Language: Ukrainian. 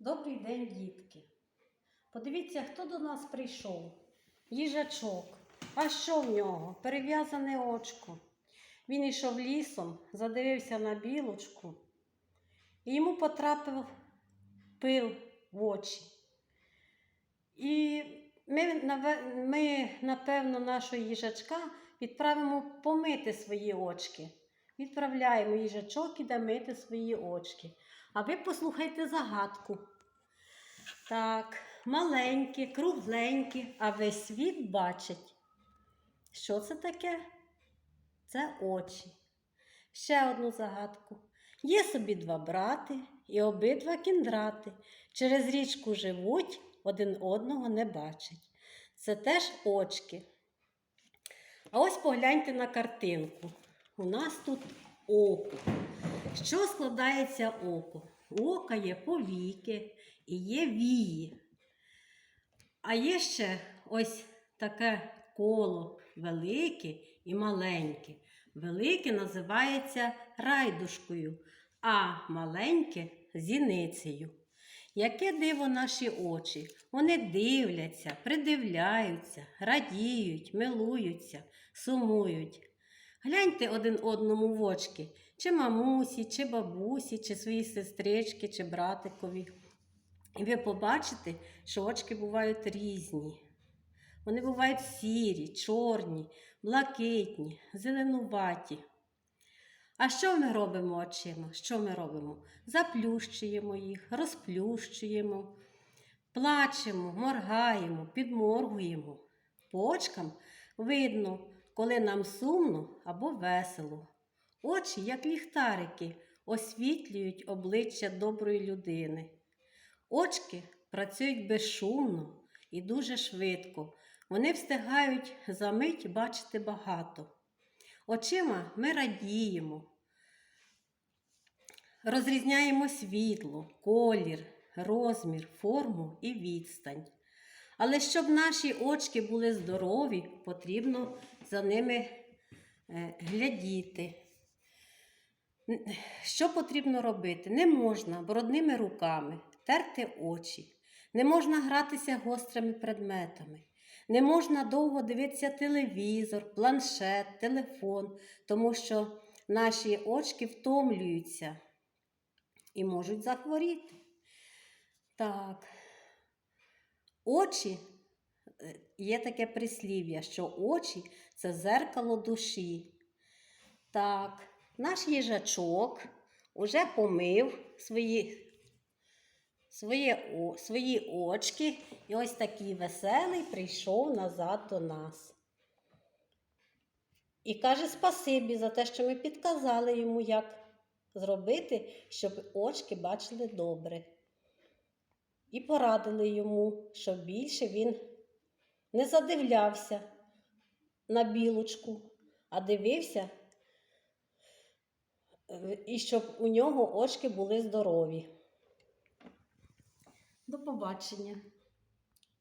Добрий день, дітки. Подивіться, хто до нас прийшов. Їжачок. А що в нього? Перев'язане очко. Він йшов лісом, задивився на білочку, і йому потрапив пил в очі. І ми, ми, напевно, нашого їжачка відправимо помити свої очки. Відправляємо їжачок іде мити свої очки. А ви послухайте загадку. Так, маленькі, кругленькі, а весь світ бачить. Що це таке? Це очі. Ще одну загадку. Є собі два брати і обидва кіндрати. Через річку живуть, один одного не бачать. Це теж очки. А ось погляньте на картинку. У нас тут око. Що складається око? У ока є повіки і є вії. А є ще ось таке коло велике і маленьке. Велике називається райдушкою, а маленьке зіницею. Яке диво наші очі? Вони дивляться, придивляються, радіють, милуються, сумують. Гляньте один одному в очки, чи мамусі, чи бабусі, чи свої сестрички, чи братикові. І ви побачите, що очки бувають різні. Вони бувають сірі, чорні, блакитні, зеленуваті. А що ми робимо очима? Що ми робимо? Заплющуємо їх, розплющуємо, плачемо, моргаємо, підморгуємо. По очкам видно, коли нам сумно або весело. Очі, як ліхтарики, освітлюють обличчя доброї людини. Очки працюють безшумно і дуже швидко. Вони встигають за мить бачити багато. Очима ми радіємо, розрізняємо світло, колір, розмір, форму і відстань. Але щоб наші очки були здорові, потрібно за ними е, глядіти. Що потрібно робити? Не можна брудними руками терти очі, не можна гратися гострими предметами, не можна довго дивитися телевізор, планшет, телефон, тому що наші очки втомлюються і можуть захворіти. Так. Очі е, є таке прислів'я, що очі це зеркало душі. Так, наш їжачок уже помив свої, о- свої очки і ось такий веселий прийшов назад до нас. І каже спасибі за те, що ми підказали йому, як зробити, щоб очки бачили добре. І порадили йому, щоб більше він не задивлявся на білочку, а дивився, е, і щоб у нього очки були здорові. До побачення.